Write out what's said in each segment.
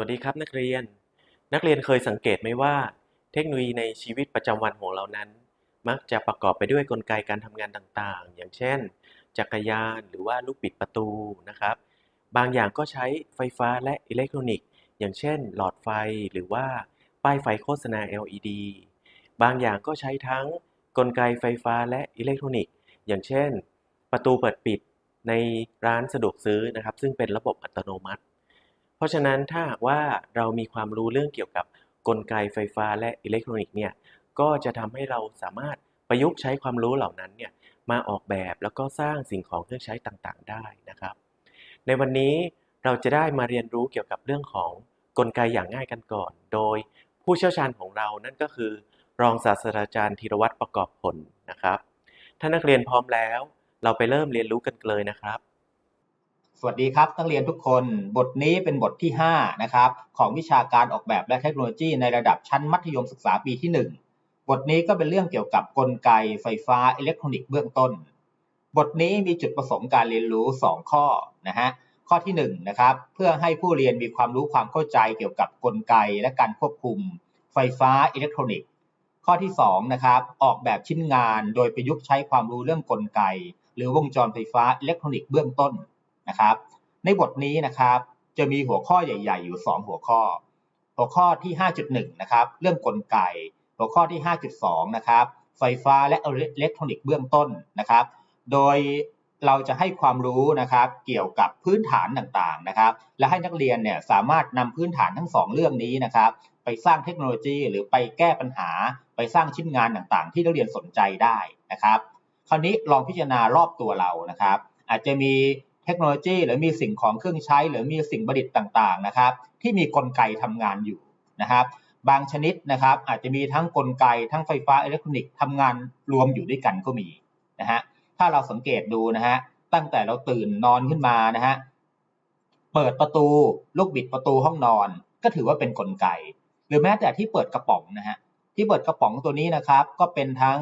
วัสดีครับนักเรียน นักเรียนเคยสังเกตไหมว่า เทคโนโลยีในชีวิตประจำวันของเรานั้น มักจะประกอบไปด้วยกลไกการทำงานต่างๆ อย่างเช่น จักรยานหรือว่าลูกบิดประตูนะครับ บางอย่างก็ใช้ไฟฟ้าและอิเล็กทรอนิกส์ อย่างเช่น หลอดไฟหรือว่าป้ายไฟโฆษณา LED บางอย่างก็ใช้ทั้งกลไกไฟฟ้าและอิเล็กทรอนิกส์ อย่างเช่น ประตูเปิดปิดในร้านสะดวกซื้อนะครับ ซึ่งเป็นระบบอัตโนมัติ เพราะฉะนั้นถ้าหากว่าเรามีความรู้เรื่องเกี่ยวกับกลไกไฟฟ้าและอิเล็กทรอนิกส์เนี่ยก็จะทำให้เราสามารถประยุกต์ใช้ความรู้เหล่านั้นเนี่ยมาออกแบบแล้วก็สร้างสิ่งของเครื่องใช้ต่างๆ ได้นะครับ ในวันนี้เราจะได้มาเรียนรู้เกี่ยวกับเรื่องของกลไกอย่างง่ายกันก่อน โดยผู้เชี่ยวชาญของเรานั่นก็คือ รองศาสตราจารย์ธีรวัตรประกอบผลนะครับ ถ้านักเรียนพร้อมแล้ว เราไปเริ่มเรียนรู้กันเลยนะครับ สวัสดีครับนักเรียนทุกคนบทนี้เป็นบทที่5นะครับของวิชาการออกแบบและเทคโนโลยีในระดับชั้นมัธยมศึกษาปีที่ 1 บทนี้ก็เป็นเรื่องเกี่ยวกับกลไกไฟฟ้าอิเล็กทรอนิกส์เบื้องต้น บทนี้มีจุดประสงค์การเรียนรู้ 2 ข้อนะฮะข้อที่1นะครับเพื่อให้ผู้เรียนมีความรู้ความเข้าใจเกี่ยวกับกลไกและการควบคุม ไฟฟ้าอิเล็กทรอนิกส์ข้อที่2นะครับออกแบบชิ้นงานโดยประยุกต์ใช้ความรู้เรื่องกลไก หรือวงจรไฟฟ้าอิเล็กทรอนิกส์เบื้องต้น นะครับ ในบทนี้นะครับจะมีหัวข้อใหญ่ ๆ อยู่ 2 หัวข้อ หัวข้อที่ 5.1 นะครับ เรื่องกลไก หัวข้อที่ 5.2 นะครับ ไฟฟ้าและอิเล็กทรอนิกส์เบื้องต้นนะครับ โดยเราจะให้ความรู้นะครับเกี่ยวกับพื้นฐานต่างๆนะครับ และให้นักเรียนเนี่ยสามารถนำพื้นฐานทั้ง 2 เรื่องนี้นะครับ ไปสร้างเทคโนโลยีหรือไปแก้ปัญหา ไปสร้างชิ้นงานต่างๆ ที่นักเรียนสนใจได้นะครับ คราวนี้ลองพิจารณารอบตัวเรานะครับ อาจจะมี เทคโนโลยี หรือมีสิ่งของเครื่องใช้ หรือมีสิ่งประดิษฐ์ต่างๆนะครับ ที่มีกลไกทำงานอยู่นะครับ บางชนิดนะครับ อาจจะมีทั้งกลไกทั้งไฟฟ้าอิเล็กทรอนิกส์ทำงานรวมอยู่ด้วยกันก็มีนะฮะถ้าเราสังเกตดูนะฮะตั้งแต่เราตื่นนอนขึ้นมานะฮะเปิดประตูลูกบิดประตูห้องนอน ก็ถือว่าเป็นกลไก หรือแม้แต่ที่เปิดกระป๋องนะฮะที่เปิดกระป๋องตัวนี้นะครับ ก็เป็นทั้ง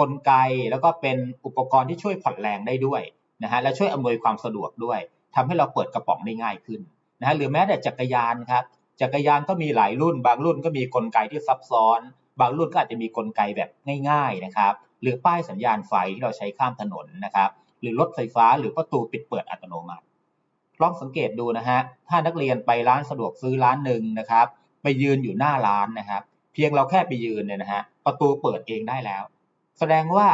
กลไกแล้วก็เป็นอุปกรณ์ที่ช่วยผ่อนแรงได้ด้วย นะฮะและช่วยอำนวยความสะดวกด้วยทำให้เราเปิดกระป๋องได้ง่ายขึ้นนะฮะหรือแม้แต่จักรยานครับจักรยานก็มีหลายรุ่น บางรุ่นก็มีกลไกที่ซับซ้อน บางรุ่นก็อาจจะมีกลไกแบบง่ายๆนะครับหรือป้ายสัญญาณไฟที่เราใช้ข้ามถนนนะครับหรือรถไฟฟ้าหรือประตูปิดเปิดอัตโนมัติลองสังเกตดูนะฮะถ้านักเรียนไปร้านสะดวกซื้อร้านหนึ่งนะครับ ไปยืนอยู่หน้าร้านนะครับ เพียงเราแค่ไปยืนเนี่ยนะฮะประตูเปิดเองได้แล้ว แสดงว่า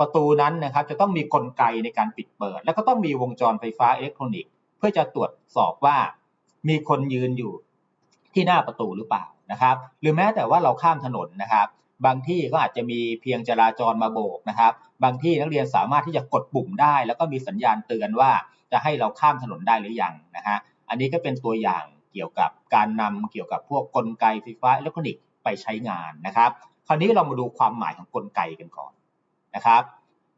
ประตูนั้นนะครับจะต้องมีกลไกในการปิดเปิด แล้วก็ต้องมีวงจรไฟฟ้าอิเล็กทรอนิกส์เพื่อจะตรวจสอบว่ามีคนยืนอยู่ที่หน้าประตูหรือเปล่านะครับ หรือแม้แต่ว่าเราข้ามถนนนะครับ บางที่ก็อาจจะมีเพียงจราจรมาโบกนะครับ บางที่นักเรียนสามารถที่จะกดปุ่มได้ แล้วก็มีสัญญาณเตือนว่าจะให้เราข้ามถนนได้หรือยังนะฮะอันนี้ก็เป็นตัวอย่างเกี่ยวกับการนำเกี่ยวกับพวกกลไกไฟฟ้าอิเล็กทรอนิกส์ไปใช้งานนะครับ คราวนี้เรามาดูความหมายของกลไกกันก่อน นะครับ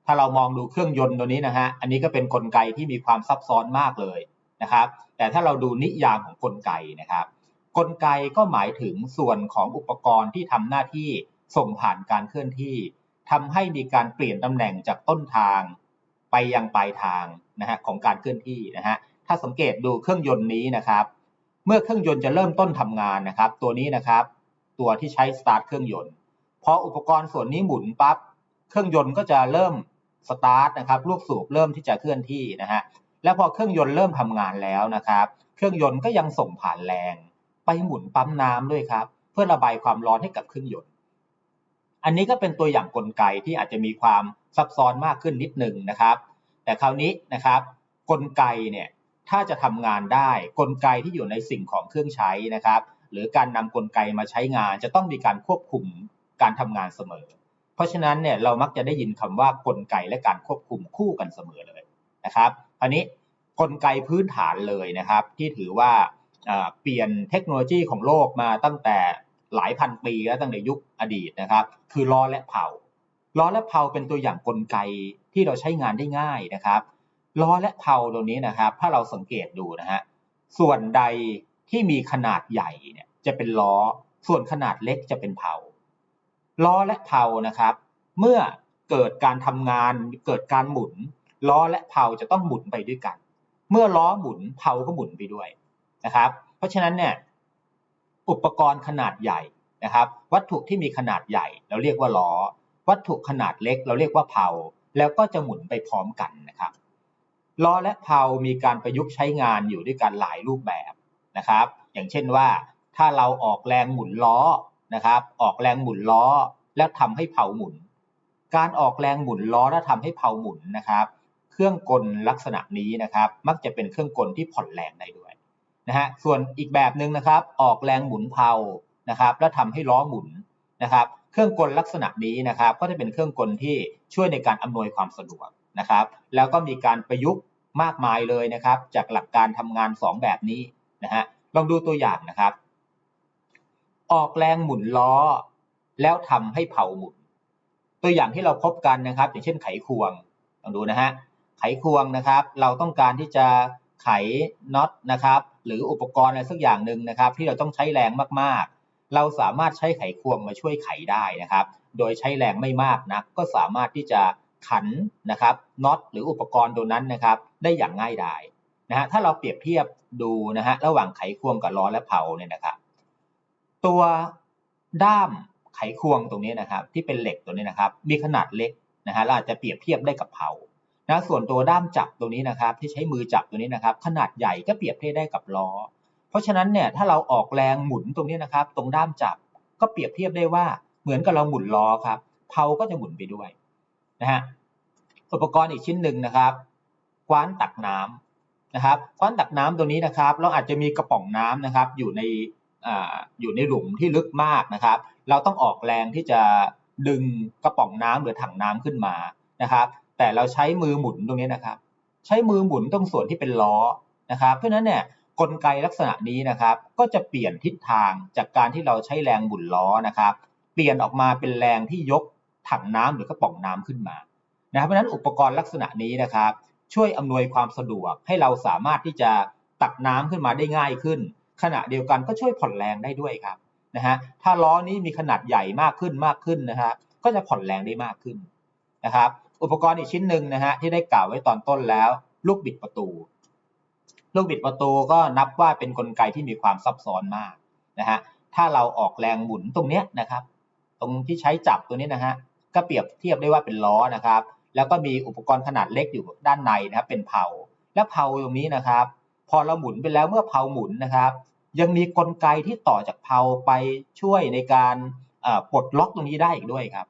ถ้าเรามองดูเครื่องยนต์ตัวนี้นะฮะ อันนี้ก็เป็นนกลไกที่มีความซับซ้อนมากเลยนะครับ แต่ถ้าเราดูนิยามของกลไกนะครับ กลไกก็หมายถึงส่วนของอุปกรณ์ที่ทำหน้าที่ส่งผ่านการเคลื่อนที่ทำให้มีการเปลี่ยนตำแหน่งจากต้นทาง ไปยังปลายทางนะฮะของการเคลื่อนที่นะฮะ ถ้าสังเกตดูเครื่องยนต์นี้นะครับ เมื่อเครื่องยนต์จะเริ่มต้นทำงานนะครับ ตัวนี้นะครับ ตัวที่ใช้สตาร์ทเครื่องยนต์พออุปกรณ์ส่วนนี้หมุนปั๊บ เครื่องยนต์ก็จะเริ่มสตาร์ทนะครับลูกสูบเริ่มที่จะเคลื่อนที่นะฮะแล้วพอเครื่องยนต์เริ่มทำงานแล้วนะครับ เครื่องยนต์ก็ยังส่งผ่านแรง ไปหมุนปั๊มน้ำด้วยครับ เพื่อระบายความร้อนให้กับเครื่องยนต์ อันนี้ก็เป็นตัวอย่างกลไกที่อาจจะมีความซับซ้อนมากขึ้นนิดหนึ่งนะครับ แต่คราวนี้นะครับ กลไกเนี่ยถ้าจะทำงานได้ กลไกที่อยู่ในสิ่งของเครื่องใช้นะครับ หรือการนำกลไกมาใช้งานจะต้องมีการควบคุมการทำงานเสมอ เพราะฉะนั้นเนี่ยเรามักจะได้ยินคำว่ากลไกและการควบคุมคู่กันเสมอเลยนะครับคราวนี้กลไกพื้นฐานเลยนะครับ ที่ถือว่าเปลี่ยนเทคโนโลยีของโลกมาตั้งแต่หลายพันปีแล้วตั้งแต่ยุคอดีตนะครับ คือล้อและเผาล้อและเผาเป็นตัวอย่างกลไกที่เราใช้งานได้ง่ายนะครับล้อและเผาตัวนี้นะครับ ถ้าเราสังเกตดูนะฮะส่วนใดที่มีขนาดใหญ่เนี่ยจะเป็นล้อ ส่วนขนาดเล็กจะเป็นเผา ล้อและเผานะครับ เมื่อเกิดการทำงานเกิดการหมุน ล้อและเผาจะต้องหมุนไปด้วยกัน เมื่อล้อหมุนเผาก็หมุนไปด้วยนะครับ เพราะฉะนั้นเนี่ยอุปกรณ์ขนาดใหญ่นะครับ วัตถุที่มีขนาดใหญ่เราเรียกว่าล้อ วัตถุขนาดเล็กเราเรียกว่าเพาแล้วก็จะหมุนไปพร้อมกันนะครับล้อและเพามีการประยุกต์ใช้งานอยู่ด้วยกันหลายรูปแบบนะครับ อย่างเช่นว่าถ้าเราออกแรงหมุนล้อ นะครับ ออกแรงหมุนล้อแล้วทำให้เพาหมุน การออกแรงหมุนล้อแล้วทำให้เพาหมุนนะครับ เครื่องกลลักษณะนี้นะครับ มักจะเป็นเครื่องกลที่ผ่อนแรงได้ด้วยนะฮะส่วนอีกแบบหนึ่งนะครับ ออกแรงหมุนเพานะครับ แล้วทำให้ล้อหมุนนะครับ เครื่องกลลักษณะนี้นะครับ ก็จะเป็นเครื่องกลที่ช่วยในการอำนวยความสะดวกนะครับ แล้วก็มีการประยุกต์มากมายเลยนะครับ จากหลักการทำงาน 2 แบบนี้นะฮะลองดูตัวอย่างนะครับ ออกแรงหมุนล้อ แล้วทำให้เผาหมุน ตัวอย่างที่เราพบกันนะครับ อย่างเช่นไขควงลองดูนะฮะไขควงนะครับ เราต้องการที่จะไขน็อตนะครับ หรืออุปกรณ์อะไรสักอย่างหนึ่งนะครับ ที่เราต้องใช้แรงมากๆ เราสามารถใช้ไขควงมาช่วยไขได้นะครับ โดยใช้แรงไม่มากนะก็สามารถที่จะขันนะครับน็อตหรืออุปกรณ์ตัวนั้นนะครับ ได้อย่างง่ายดายนะฮะถ้าเราเปรียบเทียบดูนะฮะระหว่างไขควงกับล้อและเผาเนี่ยนะครับ ตัวด้ามไขควงตรงนี้นะครับ ที่เป็นเหล็กตัวนี้นะครับ มีขนาดเล็กนะฮะเราอาจจะเปรียบเทียบได้กับเผานะส่วนตัวด้ามจับตัวนี้นะครับ ที่ใช้มือจับตัวนี้นะครับ ขนาดใหญ่ก็เปรียบเทียบได้กับล้อ เพราะฉะนั้นเนี่ยถ้าเราออกแรงหมุนตรงนี้นะครับ ตรงด้ามจับก็เปรียบเทียบได้ว่าเหมือนกับเราหมุนล้อครับเผาก็จะหมุนไปด้วยนะฮะอุปกรณ์อีกชิ้นหนึ่งนะครับคว้านตักน้ำนะครับคว้านตักน้ำตัวนี้นะครับ เราอาจจะมีกระป๋องน้ำนะครับ อยู่ใน อยู่ในหลุมที่ลึกมากนะครับ เราต้องออกแรงที่จะดึงกระป๋องน้ำหรือถังน้ำขึ้นมานะครับ แต่เราใช้มือหมุนตรงนี้นะครับ ใช้มือหมุนตรงส่วนที่เป็นล้อนะครับ เพราะฉะนั้นเนี่ยกลไกลักษณะนี้นะครับ ก็จะเปลี่ยนทิศทางจากการที่เราใช้แรงหมุนล้อนะครับ เปลี่ยนออกมาเป็นแรงที่ยกถังน้ำหรือกระป๋องน้ำขึ้นมานะครับเพราะฉะนั้นอุปกรณ์ลักษณะนี้นะครับ ช่วยอำนวยความสะดวกให้เราสามารถที่จะตักน้ำขึ้นมาได้ง่ายขึ้น ขณะเดียวกันก็ช่วยผ่อนแรงได้ด้วยครับนะฮะถ้าล้อนี้มีขนาดใหญ่มากขึ้นมากขึ้นนะฮะก็จะผ่อนแรงได้มากขึ้นนะครับ อุปกรณ์อีกชิ้นหนึ่งนะฮะที่ได้กล่าวไว้ตอนต้นแล้ว ลูกบิดประตู ลูกบิดประตูก็นับว่าเป็นนกลไกที่มีความซับซ้อนมากนะฮะถ้าเราออกแรงหมุนตรงเนี้ยนะครับ ตรงที่ใช้จับตัวนี้นะฮะก็เปรียบเทียบได้ว่าเป็นล้อนะครับ แล้วก็มีอุปกรณ์ขนาดเล็กอยู่ด้านในนะครับเป็นเพาและเพาตรงนี้นะครับ พอเราหมุนไปแล้วเมื่อเพาหมุนนะครับ ยังมีกลไกที่ต่อจากเพาไปช่วยในการปลดล็อกตรงนี้ได้อีกด้วยครับ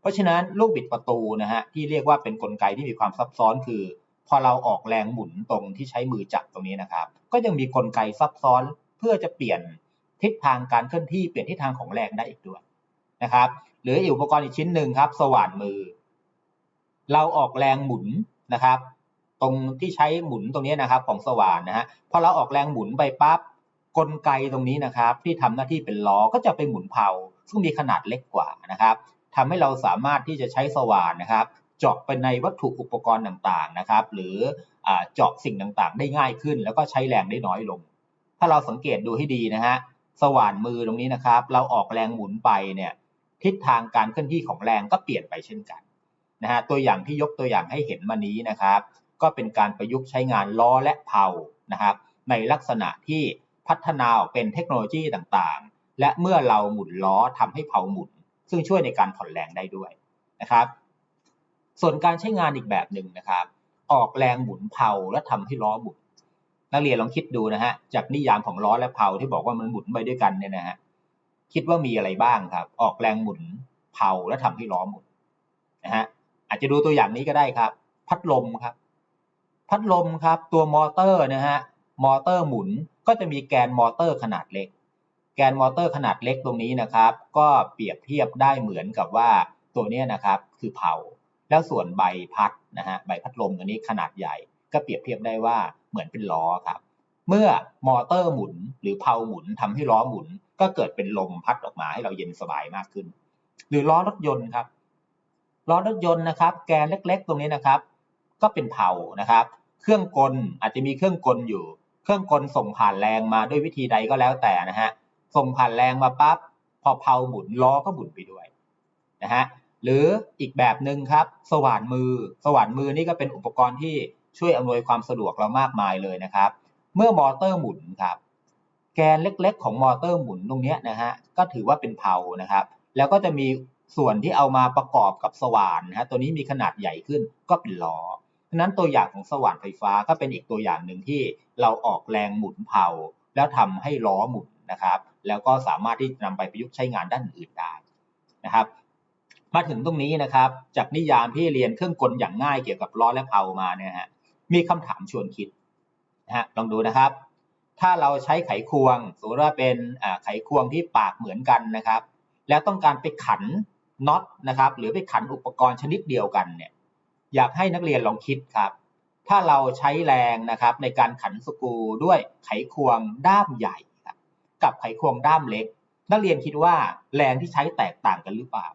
เพราะฉะนั้นลูกบิดประตูนะฮะที่เรียกว่าเป็นนกลไกที่มีความซับซ้อนคือ พอเราออกแรงหมุนตรงที่ใช้มือจับตรงนี้นะครับ ก็ยังมีกลไกซับซ้อนเพื่อจะเปลี่ยนทิศทางการเคลื่อนที่เปลี่ยนทิศทางของแรงได้อีกด้วยนะครับ หรืออุปกรณ์อีกชิ้นหนึ่งครับ สว่านมือ เราออกแรงหมุนนะครับ ตรงที่ใช้หมุนตรงนี้นะครับของสว่านนะฮะพอเราออกแรงหมุนไปปั๊บกลไกตรงนี้นะครับ ที่ทำหน้าที่เป็นล้อก็จะไปหมุนเพาซึ่งมีขนาดเล็กกว่านะครับทำให้เราสามารถที่จะใช้สว่านนะครับเจาะไปในวัตถุอุปกรณ์ต่างๆนะครับ หรือเจาะสิ่งต่างๆ ได้ง่ายขึ้น แล้วก็ใช้แรงได้น้อยลง ถ้าเราสังเกตดูให้ดีนะฮะสว่านมือตรงนี้นะครับ เราออกแรงหมุนไปเนี่ยทิศทางการเคลื่อนที่ของแรงก็เปลี่ยนไปเช่นกันนะฮะตัวอย่างที่ยกตัวอย่างให้เห็นมานี้นะครับ ก็เป็นการประยุกต์ใช้งานล้อและเพานะครับในลักษณะที่พัฒนาออกเป็นเทคโนโลยีต่างๆ และเมื่อเราหมุนล้อทำให้เพาหมุน ซึ่งช่วยในการผ่อนแรงได้ด้วยนะครับ ส่วนการใช้งานอีกแบบหนึ่งนะครับ ออกแรงหมุนเพาและทำให้ล้อหมุนนักเรียนลองคิดดูนะฮะจากนิยามของล้อและเพาที่บอกว่ามันหมุนไปด้วยกันเนี่ยนะฮะคิดว่ามีอะไรบ้างครับ ออกแรงหมุนเพาและทำให้ล้อหมุนนะฮะอาจจะดูตัวอย่างนี้ก็ได้ครับ พัดลมครับ พัดลมครับตัวมอเตอร์นะฮะมอเตอร์หมุนก็จะมีแกนมอเตอร์ขนาดเล็ก แกนมอเตอร์ขนาดเล็กตรงนี้นะครับ ก็เปรียบเทียบได้เหมือนกับว่าตัวนี้นะครับคือเผาแล้วส่วนใบพัดนะฮะใบพัดลมตัวนี้ขนาดใหญ่ ก็เปรียบเทียบได้ว่าเหมือนเป็นล้อครับ เมื่อมอเตอร์หมุนหรือเพาหมุนทำให้ล้อหมุน ก็เกิดเป็นลมพัดออกมาให้เราเย็นสบายมากขึ้น หรือล้อรถยนต์ครับล้อรถยนต์นะครับ แกนเล็ก ๆ ตรงนี้นะครับ ก็เป็นเผานะครับ เครื่องกลอาจจะมีเครื่องกลอยู่ เครื่องกลส่งผ่านแรงมาด้วยวิธีใดก็แล้วแต่นะฮะส่งผ่านแรงมาปั๊บพอเผาหมุนล้อก็หมุนไปด้วยนะฮะหรืออีกแบบหนึ่งครับ สว่านมือ สว่านมือนี่ก็เป็นอุปกรณ์ที่ช่วยอำนวยความสะดวกเรามากมายเลยนะครับ เมื่อมอเตอร์หมุนครับแกนเล็ก ๆ ของมอเตอร์หมุนตรงนี้นะฮะก็ถือว่าเป็นเพานะครับ แล้วก็จะมีส่วนที่เอามาประกอบกับสว่านนะฮะตัวนี้มีขนาดใหญ่ขึ้นก็เป็นล้อะนั้นตัวอย่างของสว่านไฟฟ้าก็เป็นอีกตัวอย่างหนึ่งที่เราออกแรงหมุนเพาแล้วทำให้ล้อหมุนนะครับ แล้วก็สามารถที่จะนำไปประยุกต์ใช้งานด้านอื่นได้นะครับ มาถึงตรงนี้นะครับ จากนิยามที่เรียนเครื่องกลอย่างง่ายเกี่ยวกับล้อและเพามาเนี่ยฮะมีคำถามชวนคิดนะฮะลองดูนะครับ ถ้าเราใช้ไขควงสมมติว่าเป็นไขควงที่ปากเหมือนกันนะครับ แล้วต้องการไปขันน็อตนะครับ หรือไปขันอุปกรณ์ชนิดเดียวกันเนี่ย อยากให้นักเรียนลองคิดครับ ถ้าเราใช้แรงนะครับในการขันสกรูด้วยไขควงด้ามใหญ่กับไขควงด้ามเล็ก นักเรียนคิดว่าแรงที่ใช้แตกต่างกันหรือเปล่า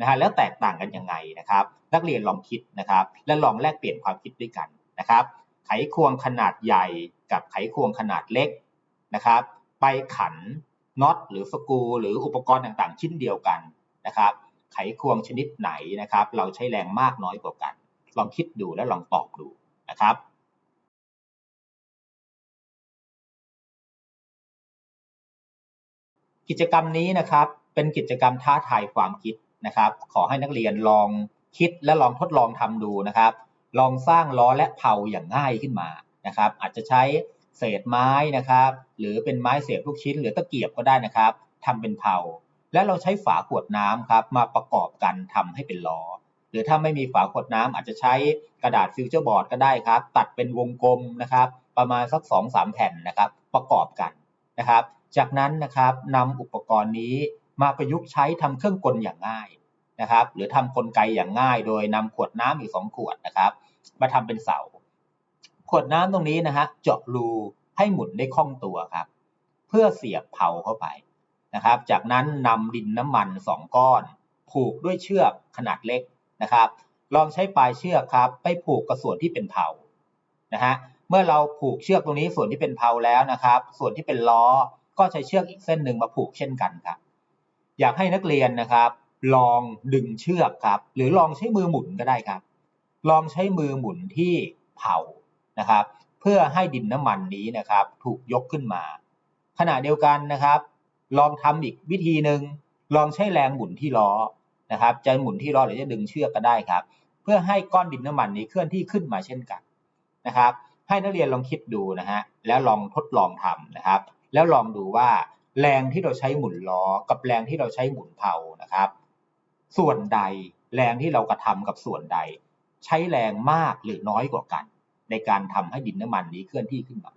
นะฮะแล้วแตกต่างกันยังไงนะครับ นักเรียนลองคิดนะครับ และลองแลกเปลี่ยนความคิดด้วยกันนะครับ ไขควงขนาดใหญ่กับไขควงขนาดเล็กนะครับ ไปขันน็อตหรือสกรูหรืออุปกรณ์ต่างๆ ชิ้นเดียวกันนะครับ ไขควงชนิดไหนนะครับ เราใช้แรงมากน้อยกว่ากัน ลองคิดดูและลองตอบดูนะครับกิจกรรมนี้นะครับเป็นกิจกรรมท้าทายความคิดนะครับ ขอให้นักเรียนลองคิดและลองทดลองทำดูนะครับ ลองสร้างล้อและเพาอย่างง่ายขึ้นมานะครับ อาจจะใช้เศษไม้นะครับ หรือเป็นไม้เสียบลูกชิ้น หรือตะเกียบก็ได้นะครับทำเป็นเพาและเราใช้ฝาขวดน้ำครับมาประกอบกันทำให้เป็นล้อ หรือถ้าไม่มีฝาขวดน้ำอาจจะใช้กระดาษฟิวเจอร์บอร์ดก็ได้ครับ ตัดเป็นวงกลมนะครับ ประมาณสัก 2-3 แผ่นนะครับ ประกอบกันนะครับ จากนั้นนะครับนำอุปกรณ์นี้มาประยุกต์ใช้ทำเครื่องกลอย่างง่ายนะครับ หรือทำกลไกอย่างง่าย โดยนำขวดน้ำอีกสองขวดนะครับ มาทำเป็นเสา ขวดน้ำตรงนี้นะฮะเจาะรูให้หมุนได้คล่องตัวครับ เพื่อเสียบเผาเข้าไปนะครับ จากนั้นนำดินน้ำมันสองก้อน ผูกด้วยเชือกขนาดเล็ก นะครับ ลองใช้ปลายเชือกครับ ไปผูกกับส่วนที่เป็นเผานะฮะเมื่อเราผูกเชือกตรงนี้ส่วนที่เป็นเผาแล้วนะครับ ส่วนที่เป็นล้อก็ใช้เชือกอีกเส้นหนึ่งมาผูกเช่นกันครับ อยากให้นักเรียนนะครับ ลองดึงเชือกครับ หรือลองใช้มือหมุนก็ได้ครับ ลองใช้มือหมุนที่เผานะครับ เพื่อให้ดินน้ำมันนี้นะครับ ถูกยกขึ้นมา ขณะเดียวกันนะครับ ลองทำอีกวิธีหนึ่งลองใช้แรงหมุนที่ล้อ นะครับจะหมุนที่ล้อหรือจะดึงเชือกก็ได้ครับ เพื่อให้ก้อนดินน้ำมันนี้เคลื่อนที่ขึ้นมาเช่นกันนะครับ ให้นักเรียนลองคิดดูนะฮะแล้วลองทดลองทำนะครับ แล้วลองดูว่าแรงที่เราใช้หมุนล้อกับแรงที่เราใช้หมุนเผานะครับ ส่วนใดแรงที่เรากระทำกับส่วนใด ใช้แรงมากหรือน้อยกว่ากัน ในการทำให้ดินน้ำมันนี้เคลื่อนที่ขึ้นมา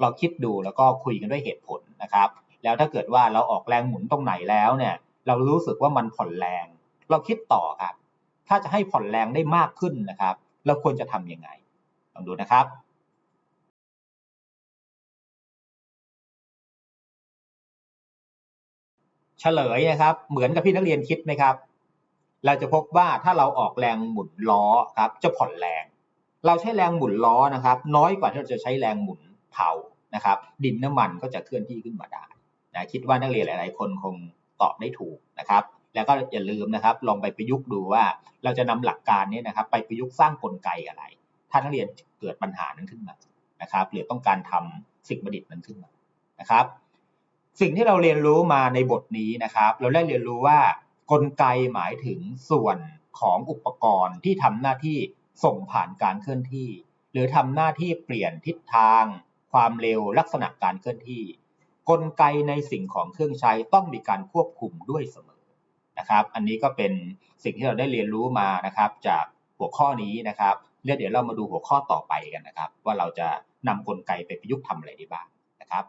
เราคิดดูแล้วก็คุยกันด้วยเหตุผลนะครับ แล้วถ้าเกิดว่าเราออกแรงหมุนตรงไหนแล้วเนี่ย เรารู้สึกว่ามันผ่อนแรง เราคิดต่อครับ ถ้าจะให้ผ่อนแรงได้มากขึ้นนะครับ เราควรจะทำยังไงลองดูนะครับเฉลยนะครับ เหมือนกับที่นักเรียนคิดไหมครับ เราจะพบว่าถ้าเราออกแรงหมุนล้อครับ จะผ่อนแรง เราใช้แรงหมุนล้อนะครับ น้อยกว่าที่เราจะใช้แรงหมุนเผานะครับ ดินน้ำมันก็จะเคลื่อนที่ขึ้นมาได้นะคิดว่านักเรียนหลาย ๆ คนคงตอบได้ถูกนะครับ แล้วก็อย่าลืมนะครับ ลองไปประยุกต์ดูว่าเราจะนำหลักการนี้นะครับ ไปประยุกต์สร้างกลไกอะไร ถ้านักเรียนเกิดปัญหานั้นขึ้นมานะครับหรือต้องการทำสิ่งประดิษฐ์นั้นขึ้นมานะครับ สิ่งที่เราเรียนรู้มาในบทนี้นะครับ เราได้เรียนรู้ว่ากลไกหมายถึงส่วนของอุปกรณ์ที่ทำหน้าที่ส่งผ่านการเคลื่อนที่ หรือทำหน้าที่เปลี่ยนทิศทาง ความเร็วลักษณะการเคลื่อนที่ กลไกในสิ่งของเครื่องใช้ต้องมีการควบคุมด้วยเสมอ นะครับ อันนี้ก็เป็นสิ่งที่เราได้เรียนรู้มานะครับ จากหัวข้อนี้นะครับแล้วเดี๋ยวเรามาดูหัวข้อต่อไปกันนะครับ ว่าเราจะนำกลไกไปประยุกต์ทำอะไรได้บ้างนะครับ